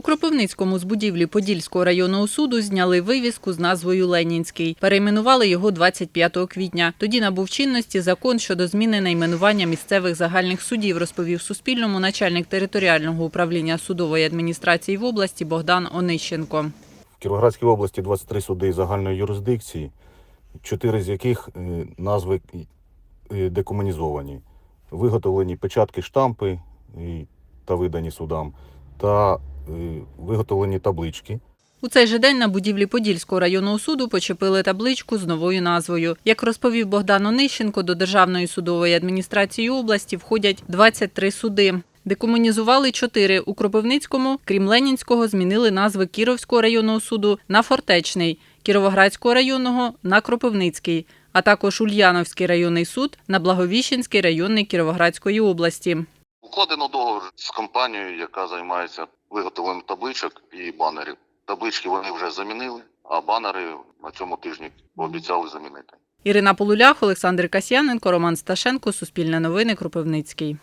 Кропивницькому з будівлі Подільського районного суду зняли вивіску з назвою Ленінський. Перейменували його 25 квітня. Тоді набув чинності закон щодо зміни найменування місцевих загальних судів, розповів Суспільному начальник територіального управління судової адміністрації в області Богдан Онищенко. В Кіровоградській області 23 суди загальної юрисдикції, чотири з яких е, назви е, декомунізовані. Виготовлені печатки, штампи та видані судам, та виготовлені таблички. У цей же день на будівлі Подільського районного суду почепили табличку з новою назвою. Як розповів Богдан Онищенко, до Державної судової адміністрації області входять 23 суди. Декомунізували чотири у Кропивницькому, крім Ленінського, змінили назви Кіровського районного суду на Фортечний, Кіровоградського районного на Кропивницький, а також Ульяновський районний суд на Благовіщенський районний Кіровоградської області. Укладено договір з компанією, яка займається виготовленням табличок і банерів. Таблички вони вже замінили, а банери на цьому тижні пообіцяли замінити. Ірина Полулях, Олександр Касьяненко, Роман Сташенко, Суспільне новини, Кропивницький.